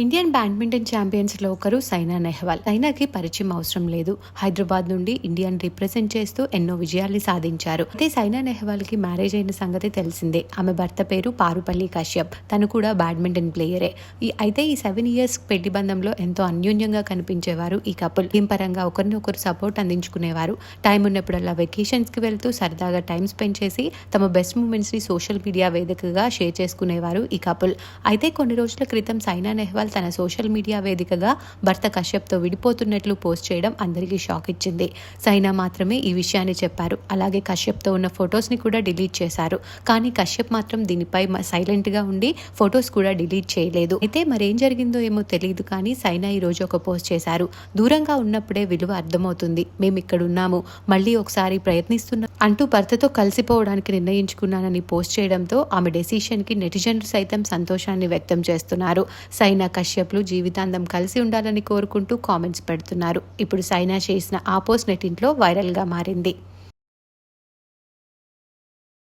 Indian badminton ఛాంపియన్స్లో ఒకరు సైనా నెహ్వాల్. సైనాకి పరిచయం అవసరం లేదు. హైదరాబాద్ నుండి ఇండియాని రిప్రజెంట్ చేస్తూ ఎన్నో విజయాల్ని సాధించారు. అయితే సైనా నెహ్వాల్కి మ్యారేజ్ అయిన సంగతి తెలిసిందే. ఆమె భర్త పేరు పారుపల్లి కశ్యప్. తను కూడా బ్యాడ్మింటన్ ప్లేయరే. అయితే ఈ సెవెన్ ఇయర్స్ పెళ్ళి బంధంలో ఎంతో అన్యోన్యంగా కనిపించేవారు ఈ కపుల్. టీం పరంగా ఒకరినొకరు సపోర్ట్ అందించుకునేవారు. టైం ఉన్నప్పుడల్లా వెకేషన్స్కి వెళ్తూ సరదాగా టైం స్పెండ్ చేసి తమ బెస్ట్ మూమెంట్స్ని సోషల్ మీడియా వేదికగా షేర్ చేసుకునేవారు ఈ కపుల్. అయితే కొన్ని రోజుల క్రితం సైనా నెహ్వాల్ తన సోషల్ మీడియా వేదికగా భర్త కశ్యప్తో విడిపోతున్నట్లు పోస్ట్ చేయడం అందరికీ షాక్ ఇచ్చింది. సైనా మాత్రమే ఈ విషయాన్ని చెప్పారు. అలాగే కశ్యప్తో ఉన్న ఫొటోస్ని కూడా డిలీట్ చేశారు. కానీ కశ్యప్ మాత్రం దీనిపై సైలెంట్గా ఉండి ఫొటోస్ కూడా డిలీట్ చేయలేదు. అయితే మరేం జరిగిందో ఏమో తెలియదు కానీ సైనా ఈ రోజు ఒక పోస్ట్ చేశారు. దూరంగా ఉన్నప్పుడే విలువ అర్థమవుతుంది. మేము ఇక్కడ ఉన్నాము. మళ్ళీ ఒకసారి ప్రయత్నిస్తున్నా అంటూ భర్తతో కలిసిపోవడానికి నిర్ణయించుకున్నానని పోస్ట్ చేయడంతో ఆమె డెసిషన్కి నెటిజన్లు సైతం సంతోషాన్ని వ్యక్తం చేస్తున్నారు. సైనా కశ్యప్లు జీవితాంతం కలిసి ఉండాలని కోరుకుంటూ కామెంట్స్ పెడుతున్నారు. ఇప్పుడు సైనా చేసిన ఆ పోస్ట్ నెటింట్లో వైరల్ మారింది.